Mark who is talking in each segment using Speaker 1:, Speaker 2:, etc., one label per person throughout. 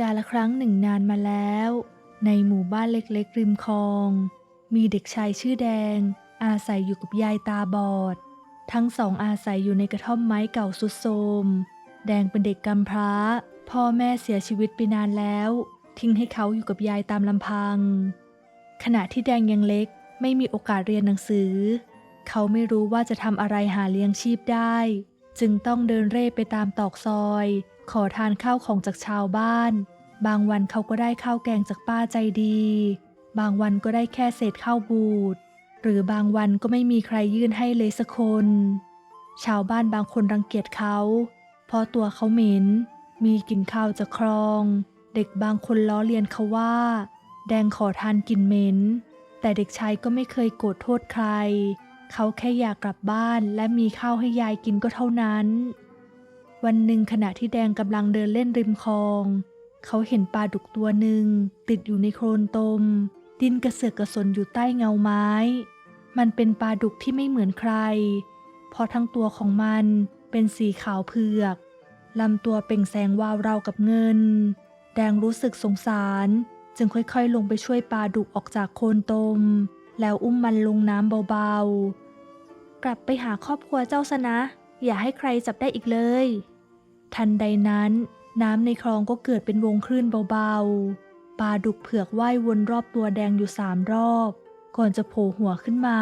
Speaker 1: กาละครั้งหนึ่งนานมาแล้ว ในหมู่บ้านเล็กๆริมคลอง มีเด็กชายชื่อแดง อาศัยอยู่กับยายตาบอด ทั้งสองอาศัยอยู่ในกระท่อมไม้เก่าสุดโทมแดงเป็นเด็กกำพร้า พ่อแม่เสียชีวิตไปนานแล้ว ทิ้งให้เขาอยู่กับยายตามลำพัง ขณะที่แดงยังเล็กไม่มีโอกาสเรียนหนังสือ เขาไม่รู้ว่าจะทำอะไรหาเลี้ยงชีพได้ จึงต้องเดินเร่ไปตามตอกซอย ขอทานข้าวของจากชาวบ้าน บางวันเขาก็ได้ข้าวแกงจากป้าใจดี บางวันก็ได้แค่เศษข้าวบูด หรือบางวันก็ไม่มีใครยื่นให้เลยสักคน ชาวบ้านบางคนรังเกียจเขาเพราะตัวเขาเหม็น มีกลิ่นข้าวจากคลอง เด็กบางคนล้อเลียนเขาว่า แดงขอทานกลิ่นเหม็น แต่เด็กชายก็ไม่เคยโกรธโทษใคร เขาแค่อยากกลับบ้านและมีข้าวให้ยายกินก็เท่านั้น วันหนึ่งขณะที่แดงกำลังเดินเล่นริมคลอง เขาเห็นปลาดุกตัวหนึ่งติดอยู่ในโคลนตม ดินกระเสือกกระสนอยู่ใต้เงาไม้ มันเป็นปลาดุกที่ไม่เหมือนใคร เพราะทั้งตัวของมันเป็นสีขาวเผือกลำตัวเป่งแสงวาวราวกับเงิน แดงรู้สึกสงสาร จึงค่อยๆ ลงไปช่วยปลาดุกออกจากโคลนตม แล้วอุ้มมันลงน้ำเบาๆ กลับไปหาครอบครัวเจ้าซะนะ อย่าให้ใครจับได้อีกเลย ทันใดนั้น น้ำในคลองก็เกิดเป็นวงคลื่นเบาๆ ปลาดุกเผือกว่ายวนรอบตัวแดงอยู่สามรอบ ก่อนจะโผล่หัวขึ้นมา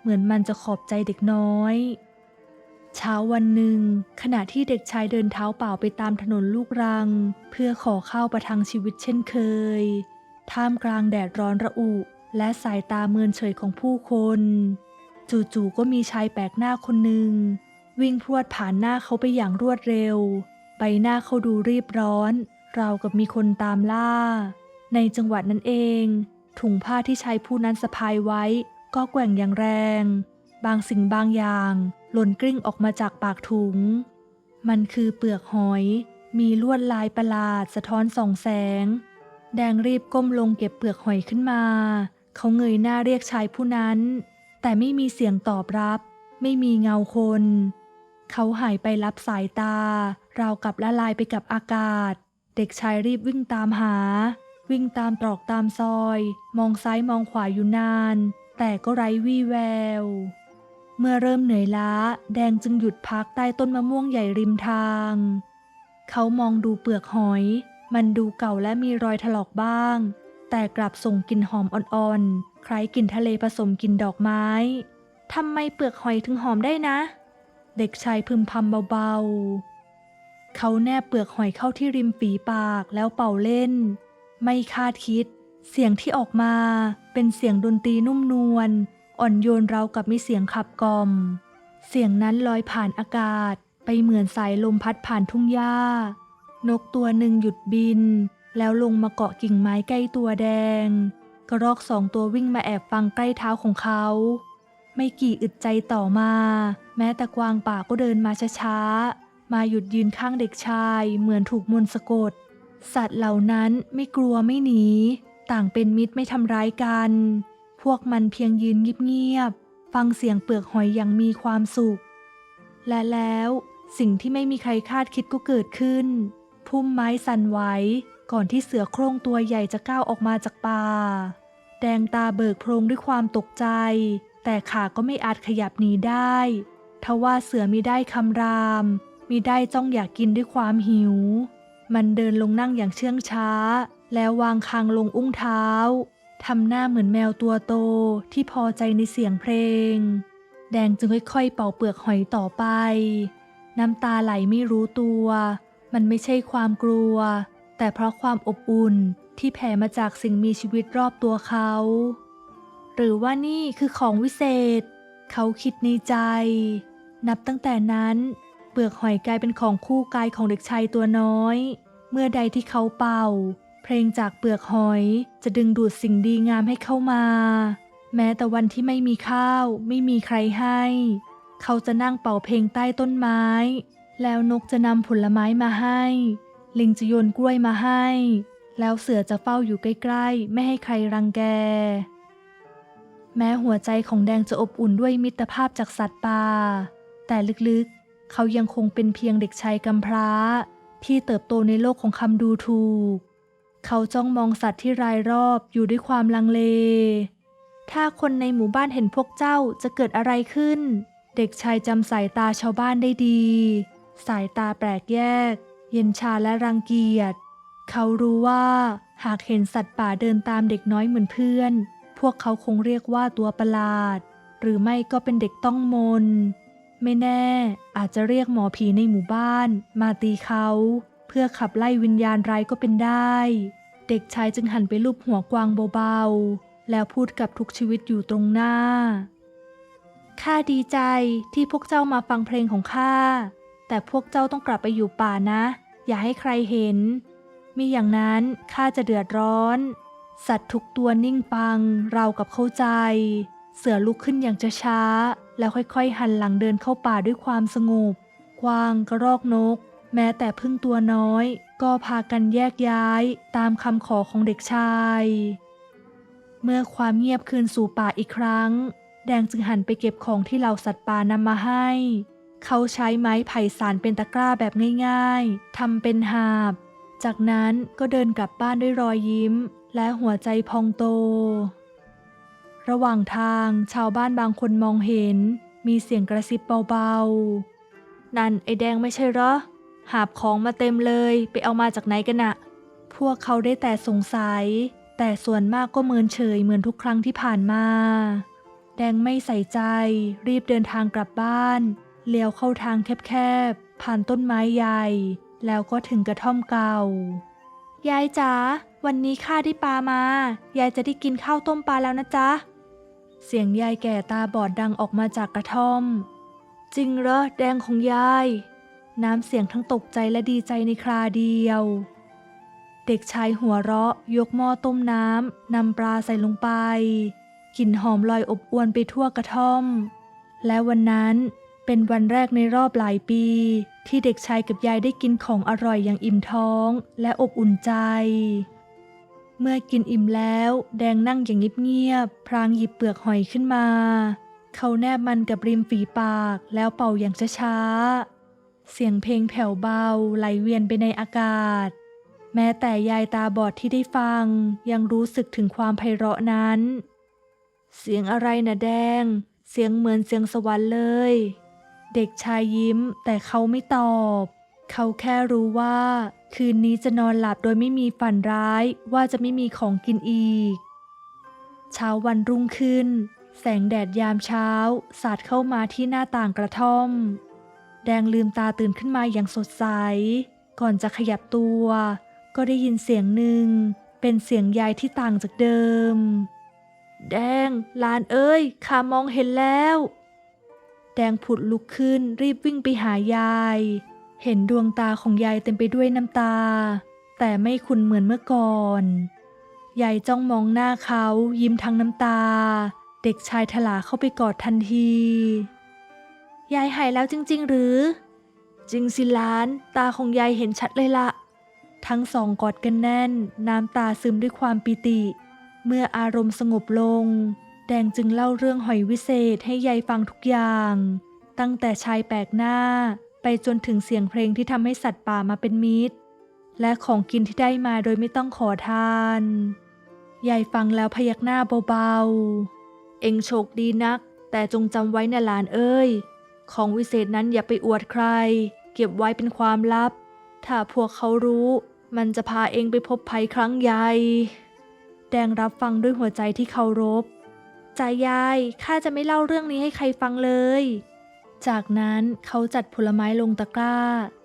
Speaker 1: เหมือนมันจะขอบใจเด็กน้อย เช้าวันหนึ่ง ขณะที่เด็กชายเดินเท้าเปล่าไปตามถนนลูกรัง เพื่อขอข้าวประทังชีวิตเช่นเคย ท่ามกลางแดดร้อนระอุ และสายตาเมินเฉยของผู้คน จู่ๆก็มีชายแปลกหน้าคนหนึ่ง วิ่งพรวดผ่านหน้าเขาไปอย่างรวดเร็ว ใบหน้าเขาดูรีบร้อน ราวกับมีคนตามล่า ในจังหวัดนั้นเอง ถุงผ้าที่ชายผู้นั้นสะพายไว้ ก็แกว่งอย่างแรง บางสิ่งบางอย่าง หล่นกลิ้งออกมาจากปากถุง มันคือเปลือกหอย มีลวดลายประหลาดสะท้อนส่องแสง แดงรีบก้มลงเก็บเปลือกหอยขึ้นมา เขาเงยหน้าเรียกชายผู้นั้น แต่ไม่มีเสียงตอบรับ ไม่มีเงาคน เขาหายไปรับสายตา ราวกับละลายไปกับอากาศ เด็กชายรีบวิ่งตามหา วิ่งตามตรอกตามซอย มองซ้ายมองขวาอยู่นาน แต่ก็ไร้วี่แวว เมื่อเริ่มเหนื่อยล้า แดงจึงหยุดพักใต้ต้นมะม่วงใหญ่ริมทาง เขามองดูเปลือกหอย มันดูเก่าและมีรอยถลอกบ้าง แต่กลับส่งกลิ่นหอมอ่อนๆ คล้ายกลิ่นทะเลผสมกลิ่นดอกไม้ทำไมเปลือกหอยถึงหอมได้นะ เด็กชายพึมพำเบาๆ เขาแนบเปลือกหอยเข้าที่ริมฝีปากแล้วเป่าเล่น ไม่คาดคิด เสียงที่ออกมาเป็นเสียงดนตรีนุ่มนวลอ่อนโยนราวกับมีเสียงขับกล่อม เสียงนั้นลอยผ่านอากาศไปเหมือนสายลมพัดผ่านทุ่งหญ้า นกตัวหนึ่งหยุดบิน แล้วลงมาเกาะกิ่งไม้ใกล้ตัวแดง กระรอกสองตัววิ่งมาแอบฟังใกล้เท้าของเขา ไม่กี่อึดใจต่อมา แม้แต่กวางป่าก็เดินมาช้าๆ มาหยุดยืนข้างเด็กชายเหมือนถูกมนต์สะกด สัตว์เหล่านั้นไม่กลัวไม่หนี ต่างเป็นมิตรไม่ทำร้ายกัน พวกมันเพียงยืนเงียบๆ ฟังเสียงเปลือกหอยอย่างมีความสุข และแล้วสิ่งที่ไม่มีใครคาดคิดก็เกิดขึ้น พุ่มไม้สั่นไหวก่อนที่เสือโคร่งตัวใหญ่จะก้าวออกมาจากป่า แดงตาเบิกโพรงด้วยความตกใจ แต่ขาก็ไม่อาจขยับหนีได้ทว่าเสือมิได้คำรามมิได้จ้องอยากกินด้วยความหิว มันเดินลงนั่งอย่างเชื่องช้า แล้ววางคางลงอุ้งเท้าทำหน้าเหมือนแมวตัวโตที่พอใจในเสียงเพลง แดงจึงค่อยๆ เป่าเปลือกหอยต่อไป น้ำตาไหลไม่รู้ตัว มันไม่ใช่ความกลัว แต่เพราะความอบอุ่นที่แผ่มาจากสิ่งมีชีวิตรอบตัวเขา หรือว่านี่คือของวิเศษ เขาคิดในใจ นับตั้งแต่นั้น เปลือกหอยกลายเป็นของคู่กายของเด็กชายตัวน้อย เมื่อใดที่เขาเป่า เพลงจากเปลือกหอยจะดึงดูดสิ่งดีงามให้เข้ามา แม้แต่วันที่ไม่มีข้าว ไม่มีใครให้ เขาจะนั่งเป่าเพลงใต้ต้นไม้ แล้วนกจะนำผลไม้มาให้ ลิงจะโยนกล้วยมาให้ แล้วเสือจะเฝ้าอยู่ใกล้ๆ ไม่ให้ใครรังแก แม้หัวใจของแดงจะอบอุ่นด้วยมิตรภาพจากสัตว์ป่า แต่ลึกๆ เขายังคงเป็นเพียงเด็กชายกำพร้า ที่เติบโตในโลกของคำดูถูก เขาจ้องมองสัตว์ที่รายรอบอยู่ด้วยความลังเล ถ้าคนในหมู่บ้านเห็นพวกเจ้าจะเกิดอะไรขึ้น เด็กชายจำสายตาชาวบ้านได้ดี สายตาแปลกแยก เย็นชาและรังเกียจ เขารู้ว่าหากเห็นสัตว์ป่าเดินตามเด็กน้อยเหมือนเพื่อน พวกเขาคงเรียกว่าตัวประหลาด หรือไม่ก็เป็นเด็กต้องมน ไม่แน่อาจจะเรียกหมอผีในหมู่บ้าน มาตีเขา เพื่อขับไล่วิญญาณร้ายก็เป็นได้ เด็กชายจึงหันไปลูบหัวกวางเบาๆ แล้วพูดกับทุกชีวิตอยู่ตรงหน้าข้าดีใจที่พวกเจ้ามาฟังเพลงของข้า แต่พวกเจ้าต้องกลับไปอยู่ป่านะ อย่าให้ใครเห็น มิอย่างนั้นข้าจะเดือดร้อน สัตว์ทุกตัวนิ่งปัง เรากับเข้าใจ เสือลุกขึ้นอย่างจะช้าๆแล้วค่อยๆ หันหลังเดินเข้าป่าด้วยความสงบกวางกระรอกนก แม้แต่พึ่งตัวน้อย ก็พากันแยกย้ายตามคำขอของเด็กชาย เมื่อความเงียบคืนสู่ป่าอีกครั้ง แดงจึงหันไปเก็บของที่เหล่าสัตว์ป่านำมาให้ เขาใช้ไม้ไผ่สานเป็นตะกร้าแบบง่ายๆทำเป็นหาบ จากนั้นก็เดินกลับบ้านด้วยรอยยิ้ม และหัวใจพองโต ระหว่างทางชาวบ้านบางคนมองเห็น มีเสียงกระซิบเบาๆ นั่นไอแดงไม่ใช่เหรอ หาบของมาเต็มเลยไปเอามาจากไหนกันนะพวกเขาได้แต่สงสัย แต่ส่วนมากก็เมินเฉยเหมือนทุกครั้งที่ผ่านมา แดงไม่ใส่ใจ รีบเดินทางกลับบ้านเลี้ยวเข้าทางแคบๆผ่านต้นไม้ใหญ่ แล้วก็ถึงกระท่อมเก่า ยายจ๋า วันนี้ข้าได้ปลามา ยายจะได้กินข้าวต้มปลาแล้วนะจ๊ะ เสียงยายแก่ตาบอดดังออกมาจากกระท่อม จริงเหรอแดงของยาย น้ำเสียงทั้งตกใจและดีใจในคราเดียว เด็กชายหัวเราะ ยกหม้อต้มน้ำนำปลาใส่ลงไป กลิ่นหอมลอยอบอวนไปทั่วกระท่อม และวันนั้นเป็นวันแรกในรอบหลายปี ที่เด็กชายกับยายได้กินของอร่อยอย่างอิ่มท้องและอบอุ่นใจ เมื่อกินอิ่มแล้วแดงนั่งอย่างเงียบๆพรางหยิบเปลือกหอยขึ้นมา เขาแนบมันกับริมฝีปากแล้วเป่าอย่างช้าๆ เสียงเพลงแผ่วเบาไหลเวียนไปในอากาศ แม้แต่ยายตาบอดที่ได้ฟัง ยังรู้สึกถึงความไพเราะนั้น เสียงอะไรนะแดง เสียงเหมือนเสียงสวรรค์เลย เด็กชายยิ้มแต่เขาไม่ตอบ เขาแค่รู้ว่า คืนนี้จะนอนหลับโดยไม่มีฝันร้ายว่าจะไม่มีของกินอีก เช้าวันรุ่งขึ้น แสงแดดยามเช้า สาดเข้ามาที่หน้าต่างกระท่อม แดงลืมตาตื่นขึ้นมาอย่างสดใส ก่อนจะขยับตัว ก็ได้ยินเสียงหนึ่ง เป็นเสียงยายที่ต่างจากเดิม แดงหลานเอ้ยข้ามองเห็นแล้ว แดงผุดลุกขึ้นรีบวิ่งไปหายาย เห็นดวงตาของยายเต็มไปด้วยน้ำตา แต่ไม่ขุนเหมือนเมื่อก่อน ยายจ้องมองหน้าเขายิ้มทั้งน้ำตา เด็กชายถลาเข้าไปกอดทันที ยายหายแล้วจริง ๆ หรือ จริงสิหลาน ตาของยายเห็นชัดเลยละ ทั้งสองกอดกันแน่น น้ำตาซึมด้วยความปิติ เมื่ออารมณ์สงบลง แดงจึงเล่าเรื่องหอยวิเศษให้ยายฟังทุกอย่าง ตั้งแต่ชายแปลกหน้า ไปจนถึงเสียงเพลงที่ทำให้สัตว์ป่ามาเป็นมิตร และของกินที่ได้มาโดยไม่ต้องขอทานยายฟังแล้วพยักหน้าเบาๆ เอ็งโชคดีนัก แต่จงจำไว้นะหลานเอ้ย ของวิเศษนั้นอย่าไปอวดใคร เก็บไว้เป็นความลับ ถ้าพวกเขารู้ มันจะพาเองไปพบภัยครั้งใหญ่ แดงรับฟังด้วยหัวใจที่เคารพ ใจยาย ข้าจะไม่เล่าเรื่องนี้ให้ใครฟังเลย จากนั้นเขาจัดผลไม้ลงตะกร้า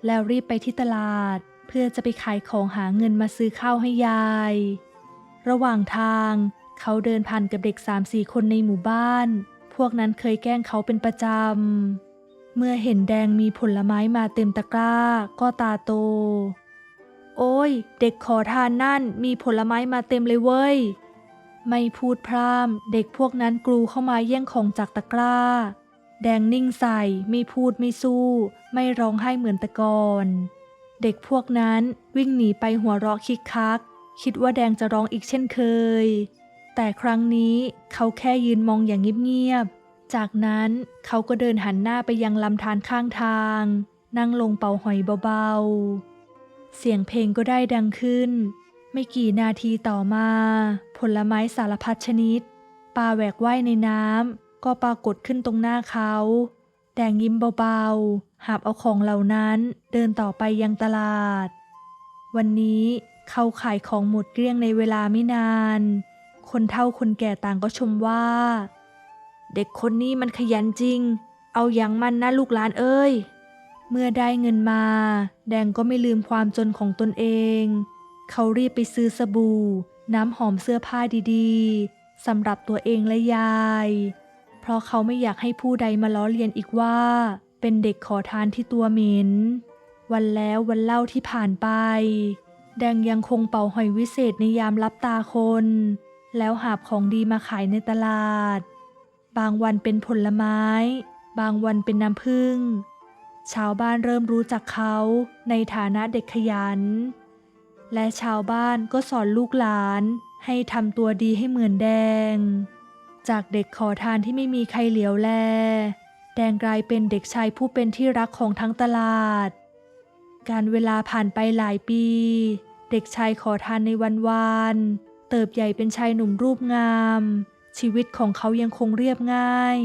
Speaker 1: แล้วรีบไปที่ตลาด เพื่อจะไปขายของหาเงินมาซื้อข้าวให้ยาย ระหว่างทาง เขาเดินผ่านกับเด็กสามสี่คนในหมู่บ้าน พวกนั้นเคยแกล้งเขาเป็นประจำ เมื่อเห็นแดงมีผลไม้มาเต็มตะกร้า ก็ตาโต โอ้ย เด็กขอทานนั่นมีผลไม้มาเต็มเลยเว้ย ไม่พูดพร่ำเด็กพวกนั้นกรูเข้ามาแย่งของจากตะกร้า แดงนิ่งใส่ไม่พูดไม่สู้ ไม่ร้องไห้เหมือนต่ก่อนเด็กพวกนั้นวิ่งหนีไปหัวเราะคิกคัก คิดว่าแดงจะร้องอีกเช่นเคย แต่ครั้งนี้เขาแค่ยืนมองอย่างเงียบๆ จากนั้นเขาก็เดินหันหน้าไปยังลำธารข้างทาง นั่งลงเป่าหอยเบาๆ เสียงเพลงก็ได้ดังขึ้น ไม่กี่นาทีต่อมา ผลไม้สารพัดชนิดปลาแหวกว่ายในน้ำ ก็ปรากฏขึ้นตรงหน้าเขา แดงยิ้มเบาๆ หาบเอาของเหล่านั้นเดินต่อไปยังตลาด วันนี้เขาขายของหมดเกลี้ยงในเวลาไม่นาน คนเฒ่าคนแก่ต่างก็ชมว่า เด็กคนนี้มันขยันจริง เอาอย่างมันนะลูกหลานเอ้ย เมื่อได้เงินมา แดงก็ไม่ลืมความจนของตนเอง เขารีบไปซื้อสบู่ น้ำหอมเสื้อผ้าดีๆสำหรับตัวเองและยาย เพราะเขาไม่อยากให้ผู้ใดมาล้อเลียนอีกว่า เป็นเด็กขอทานที่ตัวเหม็น วันแล้ววันเล่าที่ผ่านไป แดงยังคงเป่าหอยวิเศษในยามรับตาคน แล้วหาบของดีมาขายในตลาด บางวันเป็นผลไม้ บางวันเป็นน้ำผึ้งชาวบ้านเริ่มรู้จักเขาในฐานะเด็กขยัน และชาวบ้านก็สอนลูกหลานให้ทำตัวดีให้เหมือนแดง จากเด็กขอทานที่ไม่มีใครเหลียวแล แดงกลายเป็นเด็กชายผู้เป็นที่รักของทั้งตลาด การเวลาผ่านไปหลายปี เด็กชายขอทานในวันวานเติบใหญ่เป็นชายหนุ่มรูปงาม ชีวิตของเขายังคงเรียบง่าย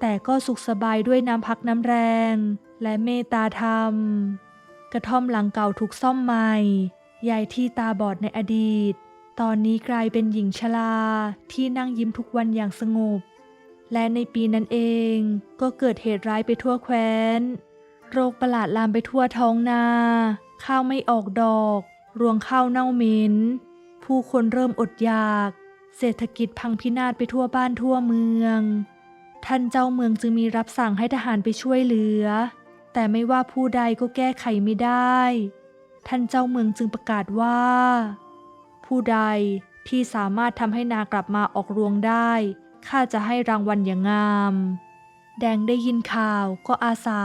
Speaker 1: แต่ก็สุขสบายด้วยน้ำพักน้ำแรง และเมตตาธรรม กระท่อมหลังเก่าถูกซ่อมใหม่ยายที่ตาบอดในอดีต ตอนนี้กลายเป็นหญิงชราที่นั่งยิ้มทุกวันอย่างสงบ และในปีนั้นเองก็เกิดเหตุร้ายไปทั่วแคว้น โรคประหลาดลามไปทั่วท้องนา ข้าวไม่ออกดอก รวงข้าวเน่าเหม็น ผู้คนเริ่มอดอยาก เศรษฐกิจพังพินาศไปทั่วบ้านทั่วเมือง ท่านเจ้าเมืองจึงมีรับสั่งให้ทหารไปช่วยเหลือ แต่ไม่ว่าผู้ใดก็แก้ไขไม่ได้ ท่านเจ้าเมืองจึงประกาศว่า ผู้ใดที่สามารถทำให้นากลับมาออกรวงได้ ข้าจะให้รางวัลอย่างงาม แดงได้ยินข่าวก็อาสา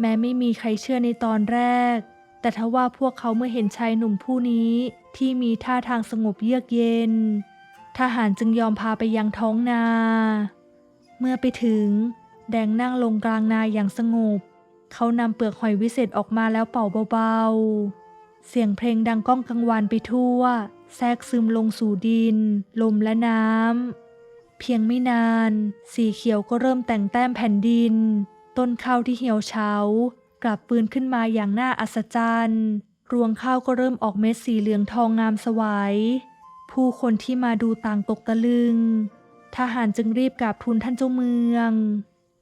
Speaker 1: แม้ไม่มีใครเชื่อในตอนแรก แต่ทว่าพวกเขาเมื่อเห็นชายหนุ่มผู้นี้ที่มีท่าทางสงบเยือกเย็น ทหารจึงยอมพาไปยังท้องนา เมื่อไปถึง แดงนั่งลงกลางนาอย่างสงบ เขานำเปลือกหอยวิเศษออกมาแล้วเป่าเบาๆ เสียงเพลงดังก้องกังวานไปทั่ว แทรกซึมลงสู่ดิน ลมและน้ำ เพียงไม่นาน สีเขียวก็เริ่มแต่งแต้มแผ่นดิน ต้นข้าวที่เหี่ยวเฉา กลับฟื้นขึ้นมาอย่างน่าอัศจรรย์ รวงข้าวก็เริ่มออกเม็ดสีเหลืองทองงามสวัย ผู้คนที่มาดูต่างตกตะลึง ทหารจึงรีบกราบทูลท่านเจ้าเมือง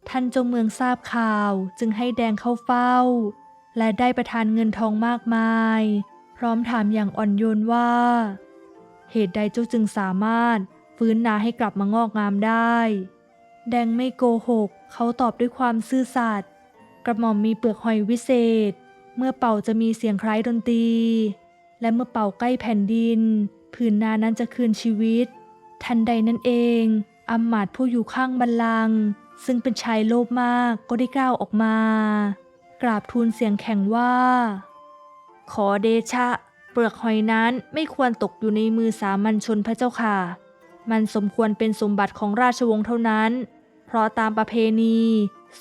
Speaker 1: ท่านเจ้าเมืองทราบข่าวจึงให้แดงเข้าเฝ้า และได้ประทานเงินทองมากมาย พร้อมถามอย่างอ่อนโยนว่า เหตุใดเจ้าจึงสามารถฟื้นนาให้กลับมางอกงามได้ แดงไม่โกหก เขาตอบด้วยความซื่อสัตย์กระหม่อมมีเปลือกหอยวิเศษ เมื่อเป่าจะมีเสียงคล้ายดนตรี และเมื่อเป่าใกล้แผ่นดิน ผืนนานั้นจะคืนชีวิต ทันใดนั้นเองอำมาตย์ผู้อยู่ข้างบัลลังก์ซึ่งเป็นชายโลภมากก็ได้กล่าวออกมา กราบทูลเสียงแข็งว่า ขอเดชะ เปลือกหอยนั้นไม่ควรตกอยู่ในมือสามัญชนพระเจ้าค่ะ มันสมควรเป็นสมบัติของราชวงศ์เท่านั้น เพราะตามประเพณี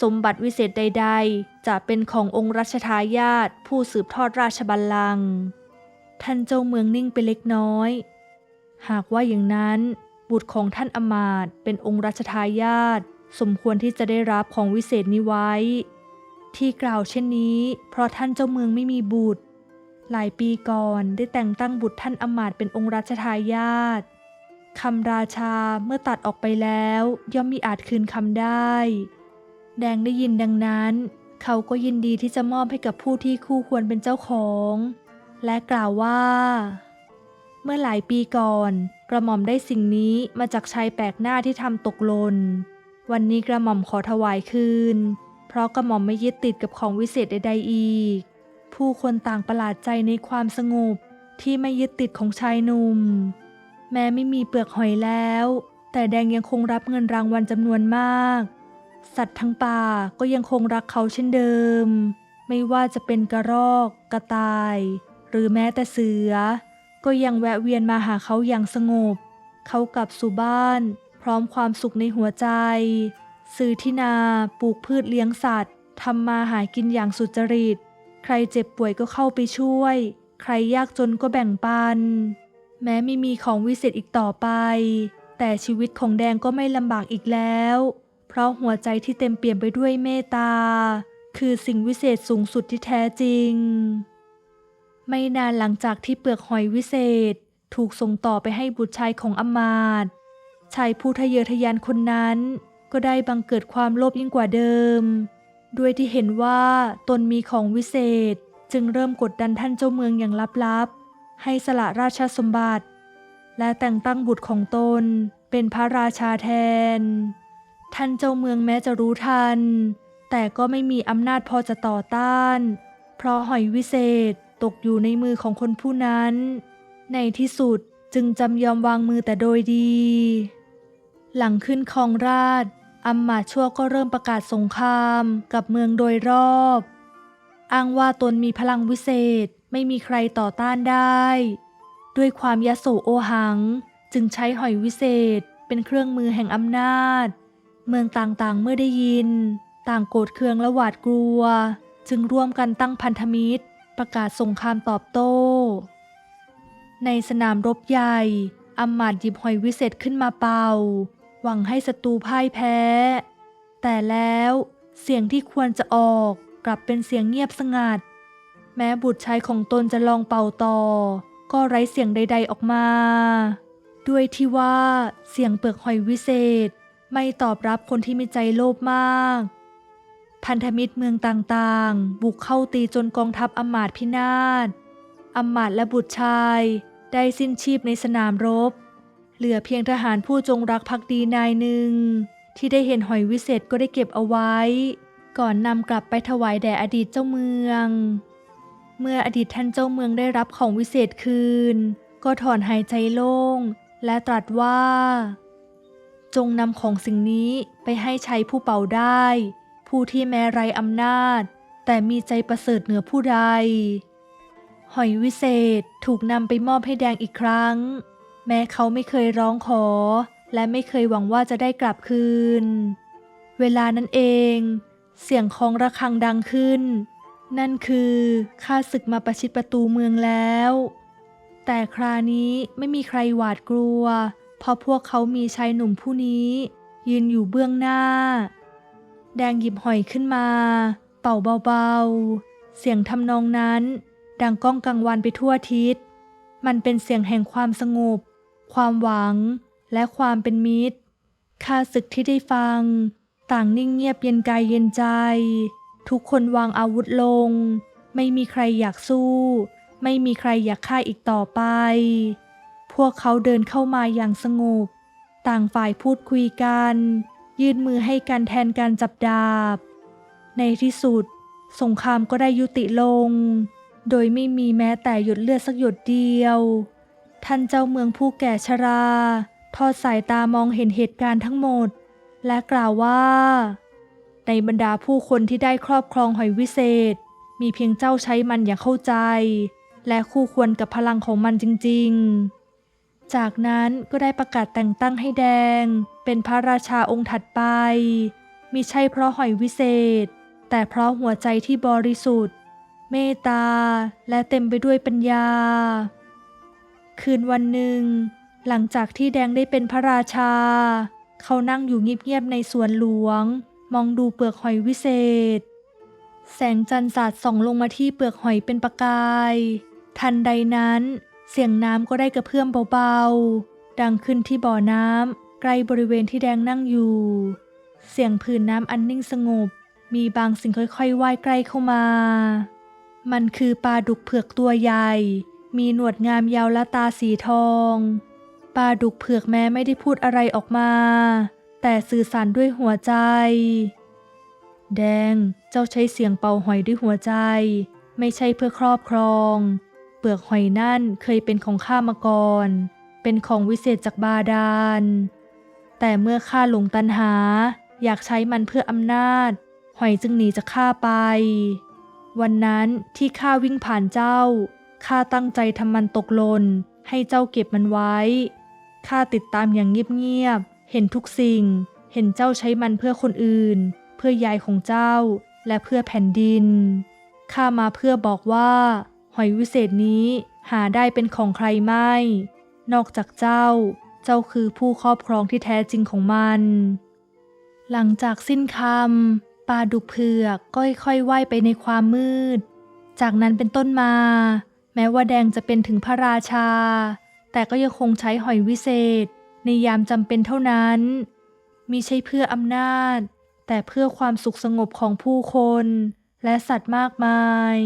Speaker 1: สมบัติวิเศษใด ๆ จะเป็นขององค์รัชทายาทผู้สืบทอดราชบัลลังก์ท่านเจ้าเมืองนิ่งไปเล็กน้อย หากว่าอย่างนั้นบุตรของท่านอมาตเป็นองค์รัชทายาทสมควรที่จะได้รับของวิเศษนี้ไว้ ที่กล่าวเช่นนี้ เพราะท่านเจ้าเมืองไม่มีบุตร หลายปีก่อนได้แต่งตั้งบุตรท่านอำมาตย์เป็นองค์รัชทายาทคำราชาเมื่อตัดออกไปแล้ว ย่อมมีอาจคืนคำได้ แดงได้ยินดังนั้น เขาก็ยินดีที่จะมอบให้กับผู้ที่คู่ควรเป็นเจ้าของ และกล่าวว่า เมื่อหลายปีก่อน กระหม่อมได้สิ่งนี้มาจากชายแปลกหน้าที่ทำตกหล่นวันนี้กระหม่อมขอถวายคืน เพราะกระหม่อมไม่ยึดติดกับของวิเศษใดๆอีก ผู้คนต่างประหลาดใจในความสงบที่ไม่ยึดติดของชายหนุ่ม แม้ไม่มีเปลือกหอยแล้ว แต่แดงยังคงรับเงินรางวัลจำนวนมาก สัตว์ทั้งป่าก็ยังคงรักเขาเช่นเดิม ไม่ว่าจะเป็นกระรอก กระต่าย หรือแม้แต่เสือ ก็ยังแวะเวียนมาหาเขาอย่างสงบ เขากลับสู่บ้าน พร้อมความสุขในหัวใจ ซื้อที่นา ปลูกพืชเลี้ยงสัตว์ทำมาหากินอย่างสุจริต ใครเจ็บป่วยก็เข้าไปช่วย ใครยากจนก็แบ่งปัน แม้ไม่มีของวิเศษอีกต่อไป แต่ชีวิตของแดงก็ไม่ลำบากอีกแล้ว เพราะหัวใจที่เต็มเปี่ยมไปด้วยเมตตา คือสิ่งวิเศษสูงสุดที่แท้จริง ไม่นานหลังจากที่เปลือกหอยวิเศษ ถูกส่งต่อไปให้บุตรชายของอมาตชายผู้ทะเยอทะยานคนนั้น ก็ได้บังเกิดความโลภยิ่งกว่าเดิม ด้วยที่เห็นว่าตนมีของวิเศษจึงเริ่มกดดันท่านเจ้าเมืองอย่างลับๆ ให้สละราชสมบัติ และแต่งตั้งบุตรของตนเป็นพระราชาแทน ท่านเจ้าเมืองแม้จะรู้ทัน แต่ก็ไม่มีอำนาจพอจะต่อต้าน เพราะหอยวิเศษตกอยู่ในมือของคนผู้นั้น ในที่สุดจึงจำยอมวางมือแต่โดยดี หลังขึ้นครองราช อำมาชั่วก็เริ่มประกาศสงครามกับเมืองโดยรอบ อ้างว่าตนมีพลังวิเศษไม่มีใครต่อต้านได้ ด้วยความยโสโอหัง จึงใช้หอยวิเศษเป็นเครื่องมือแห่งอำนาจ เมืองต่างๆเมื่อได้ยิน ต่างโกรธเคืองและหวาดกลัว จึงร่วมกันตั้งพันธมิตร ประกาศสงครามตอบโต้ ในสนามรบใหญ่อำมาตย์หยิบหอยวิเศษขึ้นมาเป่า หวังให้ศัตรูพ่ายแพ้ แต่แล้วเสียงที่ควรจะออกกลับเป็นเสียงเงียบสงัด แม้บุตรชายของตนจะลองเป่าต่อ ก็ไร้เสียงใด ๆออกมา ด้วยที่ว่าเสียงเปลือกหอยวิเศษไม่ตอบรับคนที่มีใจโลภมาก พันธมิตรเมืองต่างๆ บุกเข้าตีจนกองทัพอมาตพินาศอมาตและบุตรชายได้สิ้นชีพในสนามรบ เหลือเพียงทหารผู้จงรักภักดีนายหนึ่ง ที่ได้เห็นหอยวิเศษก็ได้เก็บเอาไว้ ก่อนนำกลับไปถวายแด่อดีตเจ้าเมือง เมื่ออดีตท่านเจ้าเมืองได้รับของวิเศษคืน ก็ถอนหายใจโล่ง และตรัสว่า จงนำของสิ่งนี้ไปให้ใช้ผู้เป่าได้ ผู้ที่แม้ไรอำนาจ แต่มีใจประเสริฐเหนือผู้ใด หอยวิเศษถูกนำไปมอบให้แดงอีกครั้ง แม้เขาไม่เคยร้องขอ และไม่เคยหวังว่าจะได้กลับคืน เวลานั้นเอง เสียงของระฆังดังขึ้น นั่นคือข้าศึกมาประชิดประตูเมืองแล้ว แต่คราวนี้ไม่มีใครหวาดกลัว เพราะพวกเขามีชายหนุ่มผู้นี้ ยืนอยู่เบื้องหน้า แดงหยิบหอยขึ้นมา เป่าเบาๆ เสียงทำนองนั้น ดังก้องกังวานไปทั่วทิศมันเป็นเสียงแห่งความสงบ ความหวัง และความเป็นมิตรข้าศึกที่ได้ฟัง ต่างนิ่งเงียบเย็นกายเย็นใจ ทุกคนวางอาวุธลง ไม่มีใครอยากสู้ ไม่มีใครอยากฆ่าอีกต่อไป พวกเขาเดินเข้ามาอย่างสงบ ต่างฝ่ายพูดคุยกัน ยื่นมือให้กันแทนการจับดาบ ในที่สุด สงครามก็ได้ยุติลง โดยไม่มีแม้แต่หยดเลือดสักหยดเดียว ท่านเจ้าเมืองผู้แก่ชรา ทอดสายตามองเห็นเหตุการณ์ทั้งหมด และกล่าวว่า ในบรรดาผู้คนที่ได้ครอบครองหอยวิเศษ มีเพียงเจ้าใช้มันอย่างเข้าใจ และคู่ควรกับพลังของมันจริง ๆ จากนั้นก็ได้ประกาศแต่งตั้งให้แดง เป็นพระราชาองค์ถัดไป มิใช่เพราะหอยวิเศษ แต่เพราะหัวใจที่บริสุทธิ์ เมตตาและเต็มไปด้วยปัญญา คืนวันหนึ่ง หลังจากที่แดงได้เป็นพระราชา เขานั่งอยู่เงียบๆในสวนหลวง มองดูเปลือกหอยวิเศษ แสงจันทร์สาดส่องลงมาที่เปลือกหอยเป็นประกาย ทันใดนั้น เสียงน้ำก็ได้กระเพื่อมเบาๆ ดังขึ้นที่บ่อน้ำใกล้บริเวณที่แดงนั่งอยู่ เสียงผืนน้ำอันนิ่งสงบ มีบางสิ่งค่อยๆว่ายใกล้เข้ามา มันคือปลาดุกเผือกตัวใหญ่ มีหนวดงามยาวและตาสีทองปลาดุกเผือกแม้ไม่ได้พูดอะไรออกมา แต่สื่อสารด้วยหัวใจ แดงเจ้าใช้เสียงเป่าหอยด้วยหัวใจ ไม่ใช่เพื่อครอบครอง เปลือกหอยนั่นเคยเป็นของข้ามาก่อน เป็นของวิเศษจากบาดาล แต่เมื่อข้าหลงตันหา อยากใช้มันเพื่ออำนาจ หอยจึงหนีจากข้าไป วันนั้นที่ข้าวิ่งผ่านเจ้า ข้าตั้งใจทำมันตกหล่นให้เจ้าเก็บมันไว้ ข้าติดตามอย่างเงียบๆ เห็นทุกสิ่ง เห็นเจ้าใช้มันเพื่อคนอื่น เพื่อยายของเจ้า และเพื่อแผ่นดิน ข้ามาเพื่อบอกว่า หอยวิเศษนี้หาได้เป็นของใครไม่ นอกจากเจ้า เจ้าคือผู้ครอบครองที่แท้จริงของมัน หลังจากสิ้นคำปลาดุกเผือกก็ค่อยๆว่ายไปในความมืด จากนั้นเป็นต้นมา แม้ว่าแดงจะเป็นถึงพระราชา แต่ก็ยังคงใช้หอยวิเศษ ในยามจำเป็นเท่านั้นมิใช่เพื่ออำนาจ แต่เพื่อความสุขสงบของผู้คน และสัตว์มากมาย